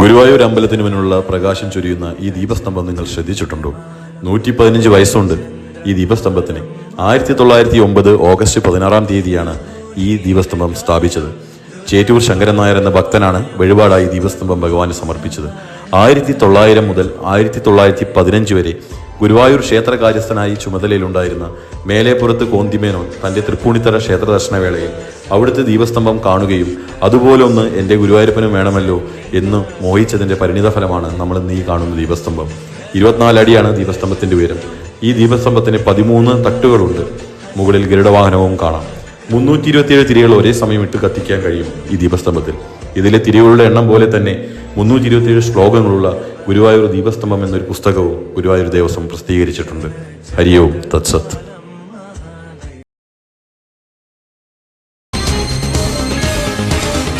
ഗുരുവായൂർ അമ്പലത്തിന് മുന്നിലുള്ള പ്രകാശം ചൊരിയുന്ന ഈ ദീപസ്തംഭം നിങ്ങൾ ശ്രദ്ധിച്ചിട്ടുണ്ടോ? നൂറ്റി പതിനഞ്ച് വയസ്സുണ്ട് ഈ ദീപസ്തംഭത്തിന്. ആയിരത്തി തൊള്ളായിരത്തി ഒമ്പത് ഓഗസ്റ്റ് പതിനാറാം തീയതിയാണ് ഈ ദീപസ്തംഭം സ്ഥാപിച്ചത്. ചേറ്റൂർ ശങ്കരൻ നായർ എന്ന ഭക്തനാണ് വഴിപാടായി ദീപസ്തംഭം ഭഗവാന് സമർപ്പിച്ചത്. ആയിരത്തി തൊള്ളായിരം മുതൽ ആയിരത്തി തൊള്ളായിരത്തി പതിനഞ്ച് വരെ ഗുരുവായൂർ ക്ഷേത്ര കാര്യസ്ഥനായി ചുമതലയിലുണ്ടായിരുന്ന മേലേപ്പുറത്ത് കോന്തിമേനോൻ തന്റെ തൃപ്പൂണിത്തറ ക്ഷേത്ര ദർശനവേളയിൽ അവിടുത്തെ ദീപസ്തംഭം കാണുകയും അതുപോലൊന്ന് എന്റെ ഗുരുവായൂരപ്പനും വേണമല്ലോ എന്ന് മോഹിച്ചതിന്റെ പരിണിതഫലമാണ് നമ്മൾ നീ കാണുന്ന ദീപസ്തംഭം. ഇരുപത്തിനാല് അടിയാണ് ദീപസ്തംഭത്തിന്റെ ഉയരം. ഈ ദീപസ്തംഭത്തിന് പതിമൂന്ന് തട്ടുകളുണ്ട്. മുകളിൽ ഗരുഡവാഹനവും കാണാം. മുന്നൂറ്റി ഇരുപത്തിയേഴ് തിരികൾ ഒരേ സമയം ഇട്ട് കത്തിക്കാൻ കഴിയും ഈ ദീപസ്തംഭത്തിൽ. ഇതിലെ തിരികളുടെ എണ്ണം പോലെ തന്നെ മുന്നൂറ്റി ഇരുപത്തിയേഴ് ശ്ലോകങ്ങളുള്ള ഗുരുവായൂർ ദീപസ്തംഭം എന്നൊരു പുസ്തകവും ഗുരുവായൂർ ദേവസ്വം പ്രസിദ്ധീകരിച്ചിട്ടുണ്ട്. ഹരിയോ തത്സത്ത്